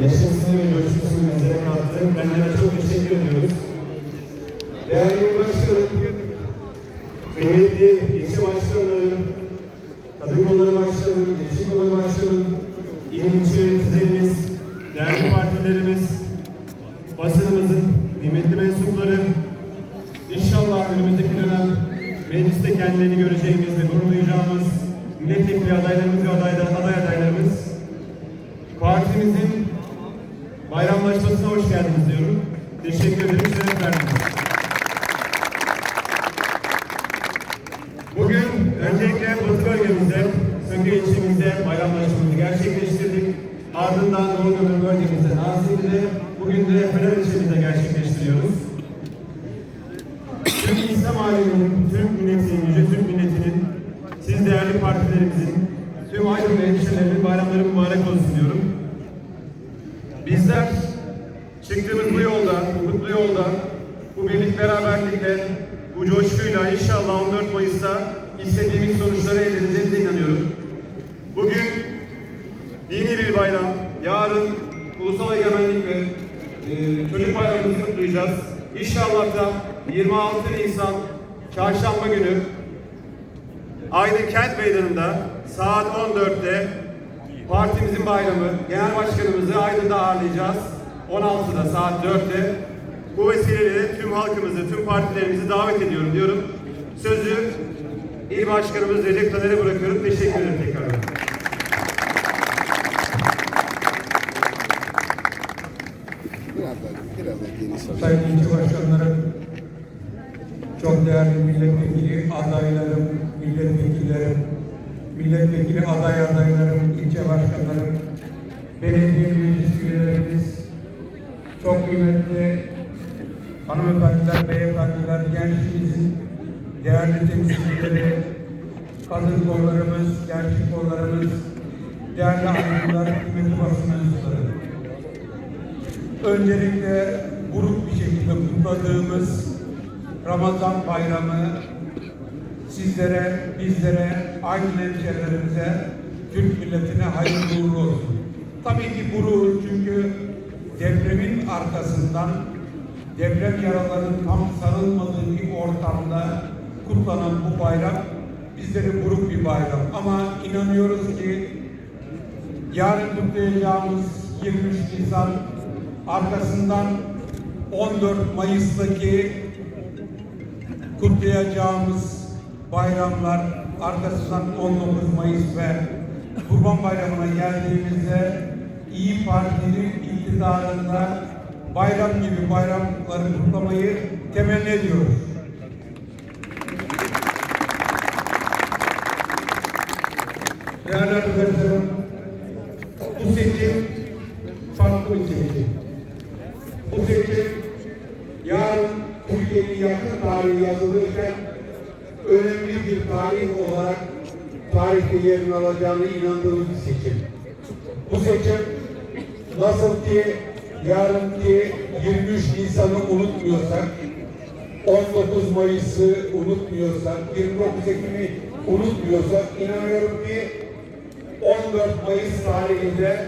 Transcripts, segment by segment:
neşesini ve coşkusunu bizlere kattı. Kendilerine çok teşekkür ediyoruz. Değerli başkanım, kıymetli ilçe başkanları, kadın kolları başkanı, gençlik kolları başkanı, il ilçe yöneticilerimiz, değerli partilerimiz, basınımızın kıymetli mensupları, İnşallah önümüzdeki dönem mecliste kendilerini göreceğimiz ve gurur duyacağımız milletvekili adaylarımız ve adaylar, aday adaylarımız partimizin bayramlaşmasına hoş geldiniz diyorum. Teşekkür ederim. Şeref verdiniz. Bugün öncelikle Batı bölgemizde, Söke ilçemizde bayramlaşmamızı gerçekleştirdik. Ardından Doğu Gömür bölgemizde, Nazilli'de, bugün de Fener ilçemizde gerçekleştiriyoruz. Tüm İslam aleminin, tüm milletin, yüce Türk milletinin, siz değerli partilerimizin, tüm aydın ve hemşehrilerin bayramları mübarek olsun diyorum. Bizler çıktığımız bu yolda, bu mutlu yolda, bu birlik beraberlikle, bu coşkuyla inşallah 14 Mayıs'ta istediğimiz sonuçları elde edeceğimize inanıyorum. Bugün dini bir bayram, yarın ulusal egemenlik ve e, çocuk bayramımızı kutlayacağız. İnşallah da 26 Nisan Çarşamba günü Aydın Kent Meydanı'nda saat 14'te partimizin bayramı, genel başkanımızı Aydın'da ağırlayacağız. 16'da saat 4'te. Bu vesileyle tüm halkımızı, tüm partilerimizi davet ediyorum diyorum. Sözü İl Başkanımız Recep Taner'e bırakıyorum. Teşekkür ederim tekrar. Sayın ilçe başkanlarım, çok değerli milletvekili adaylarım, milletvekillerim, milletvekili aday adaylarım, ilçe başkanlarım, belediye meclis üyelerimiz, çok kıymetli hanımefendiler, beyefendiler, gençliğimizin değerli temsilcileri, kadın kollarımız, gençlik kollarımız, değerli aydınlar, kıymetli basın mensupları. Öncelikle grup bir şekilde kutladığımız Ramazan bayramı sizlere, bizlere, aynı hemşehrilerimize, Türk milletine hayırlı uğurlu olsun. Tabii ki gurur çünkü depremin arkasından deprem yaralarının tam sarılmadığı bir ortamda kutlanan bu bayram bizlere grup bir bayram. Ama inanıyoruz ki yarın kutlayacağımız 23 Nisan arkasından 14 Mayıs'taki kutlayacağımız bayramlar arkasından 19 Mayıs ve Kurban Bayramı'na geldiğimizde İyi Parti'nin iktidarında bayram gibi bayramları kutlamayı temenni ediyoruz. Değerli arkadaşlarım, bu seçim farklı bir seçim. Bu seçim yarın Türkiye'nin yakın tarihi yazılırken önemli bir tarih olarak tarihte yerini alacağını inandığımız bir seçim. Bu seçim nasıl ki yarınki 23 Nisan'ı unutmuyorsak, 19 Mayıs'ı unutmuyorsak, 29 Ekim'i unutmuyorsak inanıyorum ki 14 Mayıs tarihinde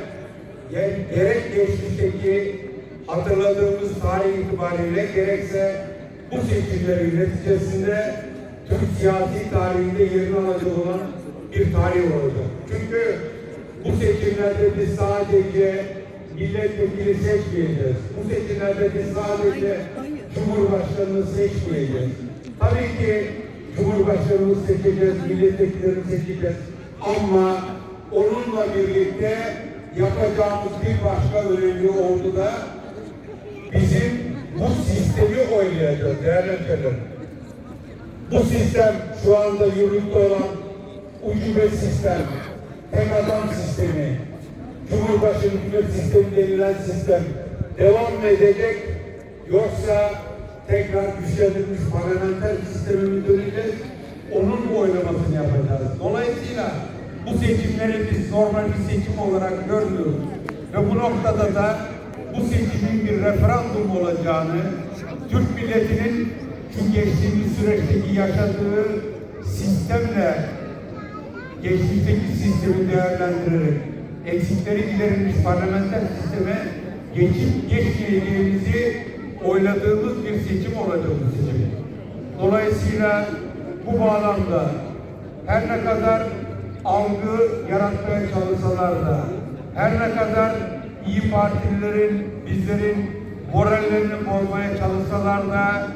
ge- gerek geçmişteki hatırladığımız tarih itibariyle gerekse bu seçimlerin neticesinde Türk siyasi tarihinde yerini alacak olan bir tarih olacak. Çünkü bu seçimlerde biz sadece milletvekili seçmeyeceğiz. Bu seçimlerde biz sadece Cumhurbaşkanını seçmeyeceğiz. Tabii ki Cumhurbaşkanımızı seçeceğiz, milletvekillerini seçeceğiz. Ama onunla birlikte yapacağımız bir başka önemli oldu da bizim bu sistemi oynayacağız değerli hemşehrilerim. Bu sistem şu anda yürürlükte olan ucube sistem, tek adam sistemi, Cumhurbaşkanı hükümet sistemi denilen sistem devam mı edecek yoksa tekrar güçlendirilmiş parlamenter sisteme mi döneceğiz? Onun mu oylamasını yapacağız? Dolayısıyla bu seçimleri biz normal bir seçim olarak görmüyoruz. Ve bu noktada da bu seçimin bir referandum olacağını, Türk milletinin şu geçtiğimiz süreçteki yaşadığı sistemle geçmişteki sistemi değerlendirerek eksikleri giderilmiş parlamenter sisteme geçip geçmeyeceğimizi oyladığımız bir seçim olacak bu seçim. Dolayısıyla bu bağlamda her ne kadar algı yaratmaya çalışsalar da, her ne kadar iyi Partililerin, bizlerin morallerini bozmaya çalışsalar da,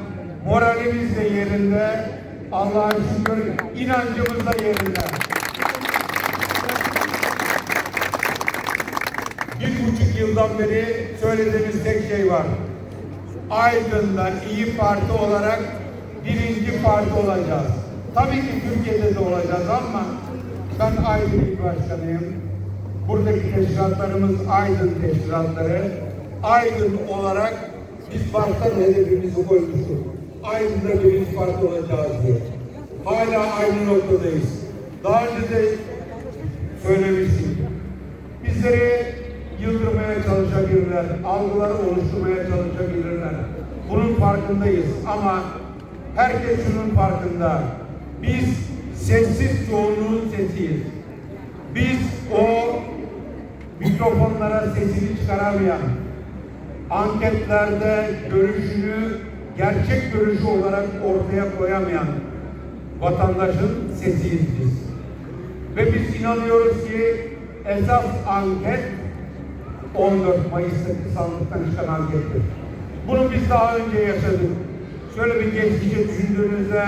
moralimiz de yerinde, Allah'a şükür inancımız da yerinde. Bir buçuk yıldan beri söylediğimiz tek şey var. Aydın'da İyi Parti olarak birinci parti olacağız. Tabii ki Türkiye'de de olacağız ama ben Aydın İl Başkanıyım. Buradaki teşkilatlarımız Aydın teşkilatları. Aydın olarak biz baştan hedefimizi koymuştuk. Aydın'da birinci parti olacağız diye. Hala aynı noktadayız. Daha önce de söylemiştik. Bizleri yıldırmaya çalışabilirler, algıları oluşturmaya çalışabilirler. Bunun farkındayız ama herkes şunun farkında. Biz sessiz çoğunluğun sesiyiz. Biz o mikrofonlara sesini çıkaramayan, anketlerde görüşünü gerçek görüşü olarak ortaya koyamayan vatandaşın sesiyiz biz. Ve biz inanıyoruz ki esas anket 14 Mayıs'taki sandıktan çıkan ankettir. Bunu biz daha önce yaşadık. Şöyle bir geçmişe düşündüğünüzde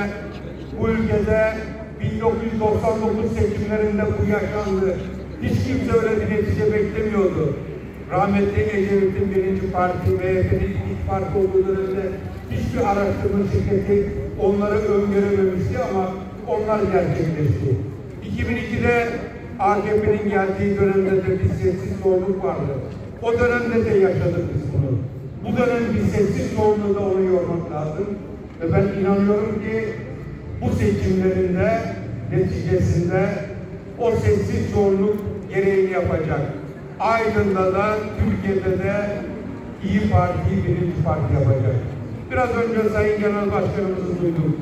bu ülkede 1999 seçimlerinde bu yaşandı. Hiç kimse öyle bir netice beklemiyordu. Rahmetli Ecevit'in birinci parti, MHP'nin ilk parti olduğu dönemde hiçbir araştırma şirketi onları öngörememişti ama onlar gerçekleşti. 2002'de AKP'nin geldiği dönemde de bir sessiz çoğunluk vardı. O dönemde de yaşadık biz bunu. Bu dönem bir sessiz çoğunluğu da onu yormak lazım. Ve ben inanıyorum ki bu seçimlerinde neticesinde o sessiz çoğunluk gereğini yapacak. Aydın'da da Türkiye'de de İyi Parti'yi birinci parti yapacak. Biraz önce Sayın Genel Başkanımızı duydum.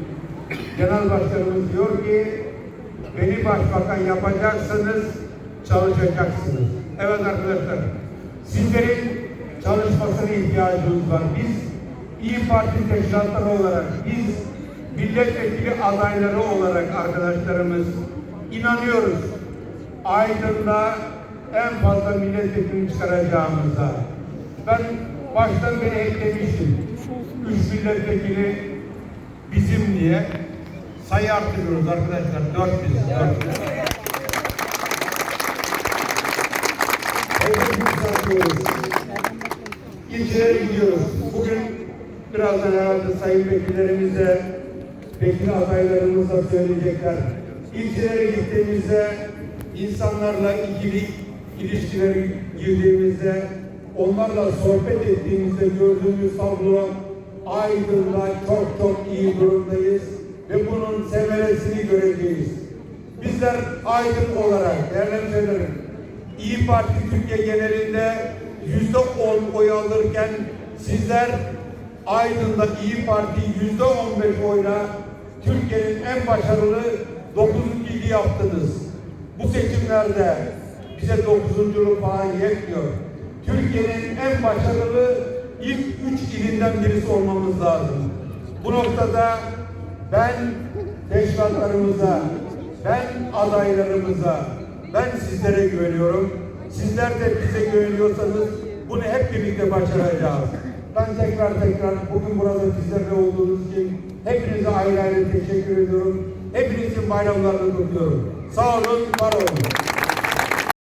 Genel Başkanımız diyor ki beni başbakan yapacaksınız, çalışacaksınız. Evet arkadaşlar, sizlerin çalışmasına ihtiyacımız var. Biz İyi Parti teşkilatları olarak, biz milletvekili adayları olarak arkadaşlarımız inanıyoruz. Aydın'da en fazla milletvekili çıkaracağımıza. Ben baştan beri eklemiştim. Üç milletvekili bizim diye sayı arttırıyoruz arkadaşlar. Dört biz. Dört biz. Hedefimizi arttırıyoruz. İlçelere gidiyoruz. Bugün birazdan herhalde sayın vekillerimiz de vekil adaylarımız da söyleyecekler. İlçelere gittiğimizde insanlarla ilgili ilişkileri girdiğimizde onlarla sohbet ettiğimizde gördüğümüz tablo Aydın'da çok çok iyi durumdayız ve bunun semeresini göreceğiz. Bizler Aydın olarak değerli hemşehrilerim, İyi Parti Türkiye genelinde yüzde on oy alırken sizler Aydın'da İyi Parti yüzde on beş oyla Türkiye'nin en başarılı dokuzuncu ili yaptınız. Bu seçimlerde bize dokuzunculuk falan yetmiyor. Türkiye'nin en başarılı ilk üç ilinden birisi olmamız lazım. Bu noktada ben teşkilatlarımıza, ben adaylarımıza, ben sizlere güveniyorum. Sizler de bize güveniyorsanız bunu hep birlikte başaracağız. Ben tekrar tekrar bugün burada bizlerle olduğunuz için hepinize ayrı ayrı teşekkür ediyorum. Hepinizin bayramlarını kutluyorum. Sağ olun, var olun.